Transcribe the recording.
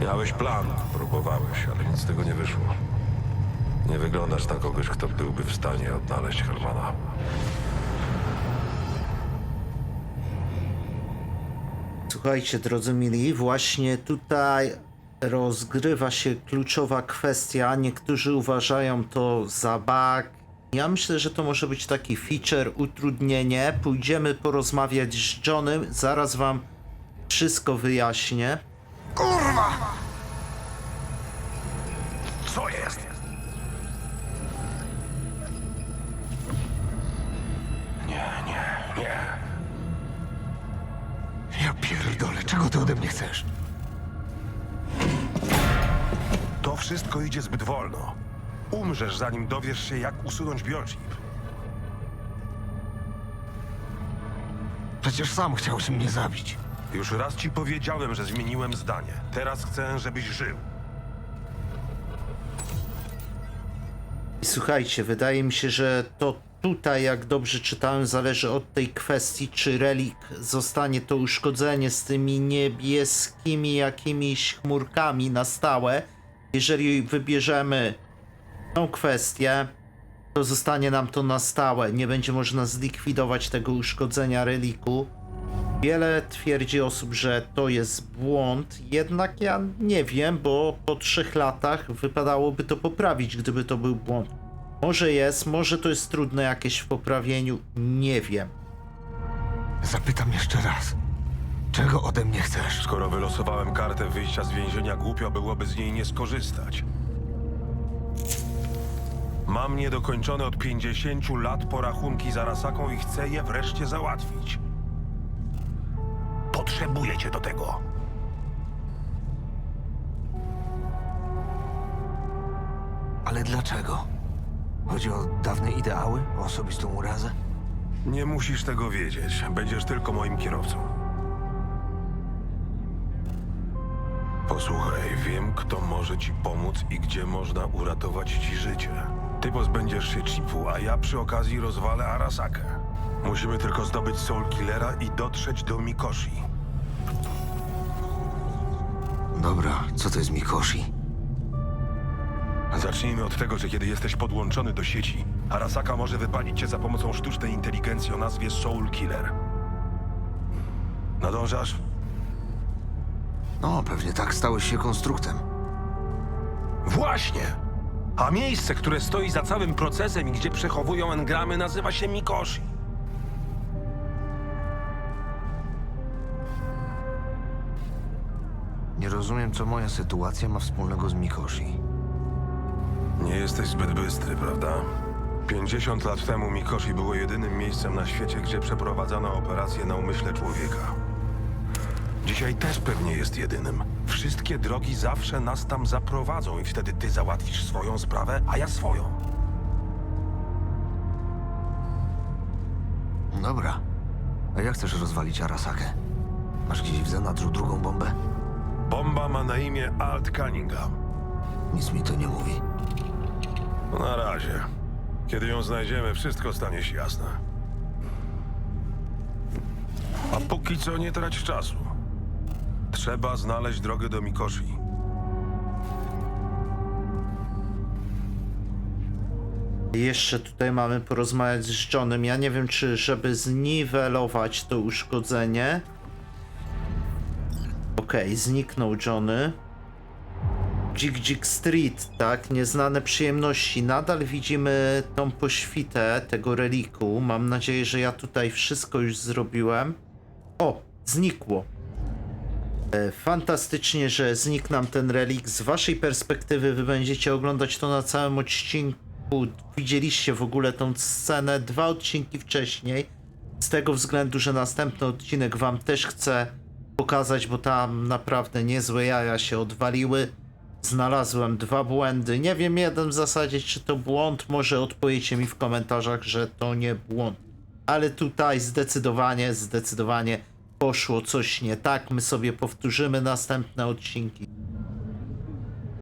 Miałeś plan, próbowałeś, ale nic z tego nie wyszło. Nie wyglądasz na kogoś, kto byłby w stanie odnaleźć Hermana. Słuchajcie, drodzy mili, właśnie tutaj rozgrywa się kluczowa kwestia. Niektórzy uważają to za bug. Ja myślę, że to może być taki feature, utrudnienie. Pójdziemy porozmawiać z Johnem, zaraz wam wszystko wyjaśnię. Kurwa! Co jest? Nie, nie, nie. Ja pierdolę, czego ty ode mnie chcesz? To wszystko idzie zbyt wolno. Umrzesz, zanim dowiesz się, jak usunąć biochip. Przecież sam chciałeś mnie zabić. Już raz ci powiedziałem, że zmieniłem zdanie. Teraz chcę, żebyś żył. Słuchajcie, wydaje mi się, że to tutaj, jak dobrze czytałem, zależy od tej kwestii, czy relik zostanie to uszkodzenie z tymi niebieskimi jakimiś chmurkami na stałe. Jeżeli wybierzemy tą kwestię, to zostanie nam to na stałe. Nie będzie można zlikwidować tego uszkodzenia reliku. Wiele twierdzi osób, że to jest błąd, jednak ja nie wiem, bo po trzech latach wypadałoby to poprawić, gdyby to był błąd. Może jest, może to jest trudne jakieś w poprawieniu, nie wiem. Zapytam jeszcze raz. Czego ode mnie chcesz? Skoro wylosowałem kartę wyjścia z więzienia, głupio byłoby z niej nie skorzystać. Mam niedokończone od 50 lat porachunki za Rasaką i chcę je wreszcie załatwić. Potrzebuję cię do tego. Ale dlaczego? Chodzi o dawne ideały? O osobistą urazę? Nie musisz tego wiedzieć. Będziesz tylko moim kierowcą. Posłuchaj, wiem, kto może ci pomóc i gdzie można uratować ci życie. Ty pozbędziesz się chipu, a ja przy okazji rozwalę Arasakę. Musimy tylko zdobyć Soul Killera i dotrzeć do Mikoshi. Dobra, co to jest Mikoshi? Zacznijmy od tego, że kiedy jesteś podłączony do sieci, Arasaka może wypalić cię za pomocą sztucznej inteligencji o nazwie Soul Killer. Nadążasz? No, pewnie tak stałeś się konstruktem. Właśnie! A miejsce, które stoi za całym procesem i gdzie przechowują engramy, nazywa się Mikoshi. Nie rozumiem, co moja sytuacja ma wspólnego z Mikoshi. Nie jesteś zbyt bystry, prawda? 50 lat temu Mikoshi było jedynym miejscem na świecie, gdzie przeprowadzano operację na umyśle człowieka. Dzisiaj też pewnie jest jedynym. Wszystkie drogi zawsze nas tam zaprowadzą i wtedy ty załatwisz swoją sprawę, a ja swoją. Dobra. A jak chcesz rozwalić Arasakę? Masz gdzieś w zanadrzu drugą bombę? Bomba ma na imię Alt Cunningham. Nic mi to nie mówi. No na razie. Kiedy ją znajdziemy, wszystko stanie się jasne. A póki co nie trać czasu. Trzeba znaleźć drogę do Mikoshi. Jeszcze tutaj mamy porozmawiać z Johnem. Ja nie wiem, czy żeby zniwelować to uszkodzenie. Okej, zniknął Johnny. Dzik Dzik Street, tak? Nieznane przyjemności. Nadal widzimy tą poświtę tego reliku. Mam nadzieję, że ja tutaj wszystko już zrobiłem. O, znikło. E, Fantastycznie, że znikł nam ten relik. Z waszej perspektywy wy będziecie oglądać to na całym odcinku. Widzieliście w ogóle tą scenę dwa odcinki wcześniej. Z tego względu, że następny odcinek wam też chcę pokazać, bo tam naprawdę niezłe jaja się odwaliły. Znalazłem dwa błędy. Nie wiem jeden w zasadzie, czy to błąd. Może odpowiecie mi w komentarzach, że to nie błąd. Ale tutaj zdecydowanie, zdecydowanie poszło coś nie tak. My sobie powtórzymy następne odcinki.